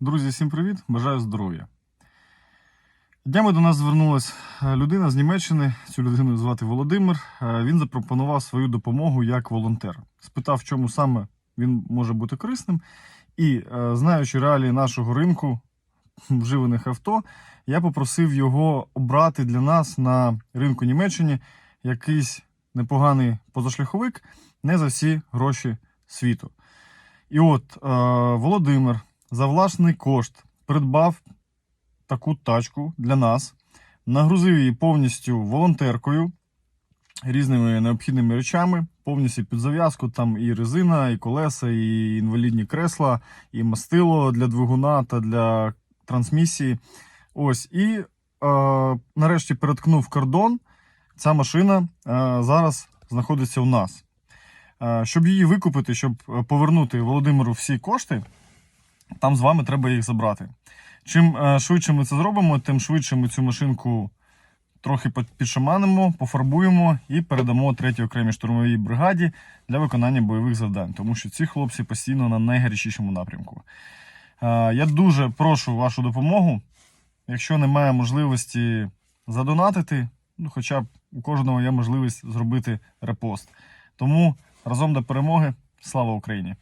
Друзі, всім привіт! Бажаю здоров'я. Днями до нас звернулася е, людина з Німеччини. Цю людину звати Володимир. Е, Він запропонував свою допомогу як волонтер. Спитав, в чому саме він може бути корисним. І е, знаючи реалії нашого ринку вживаних авто, я попросив його обрати для нас на ринку Німеччини якийсь непоганий позашляховик не за всі гроші світу. І от Володимир за власний кошт придбав таку тачку для нас, нагрузив її повністю волонтеркою, різними необхідними речами, повністю під зав'язку. Там і резина, і колеса, і інвалідні кресла, і мастило для двигуна та для трансмісії. Ось, і е, нарешті переткнув кордон. Ця машина е, зараз знаходиться у нас. Е, Щоб її викупити, щоб повернути Володимиру всі кошти, там з вами треба їх забрати. Чим е, швидше ми це зробимо, тим швидше ми цю машинку трохи під- підшаманимо, пофарбуємо і передамо третій окремій штурмовій бригаді для виконання бойових завдань, тому що ці хлопці постійно на найгарячішому напрямку. Е, Я дуже прошу вашу допомогу. Якщо немає можливості задонатити, ну хоча б у кожного є можливість зробити репост. Тому разом до перемоги. Слава Україні!